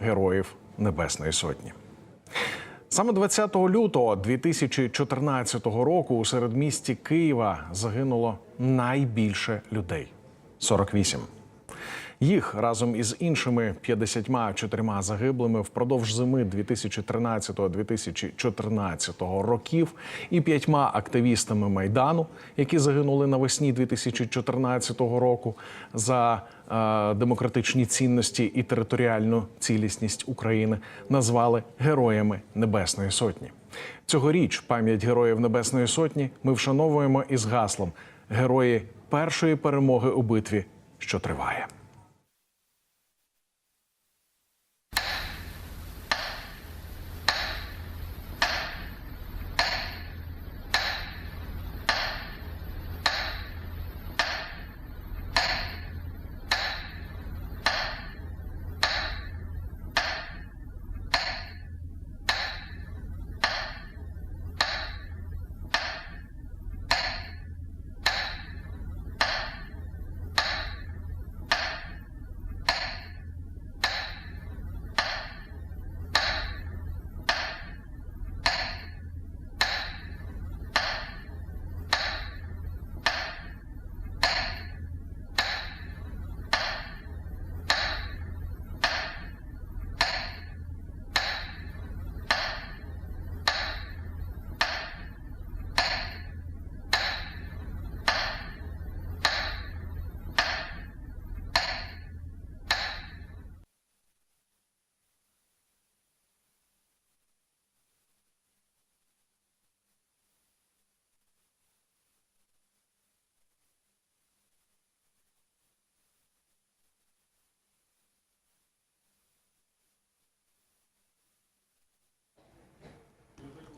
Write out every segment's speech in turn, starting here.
героїв Небесної Сотні. Саме 20 лютого 2014 року у середмісті Києва загинуло найбільше людей 48. Їх разом із іншими 54 загиблими впродовж зими 2013-2014 років і п'ятьма активістами майдану, які загинули навесні 2014 року за е, демократичні цінності і територіальну цілісність України, назвали героями Небесної Сотні. Цьогоріч пам'ять героїв Небесної Сотні ми вшановуємо із гаслом Герої першої перемоги у битві, що триває.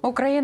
Україна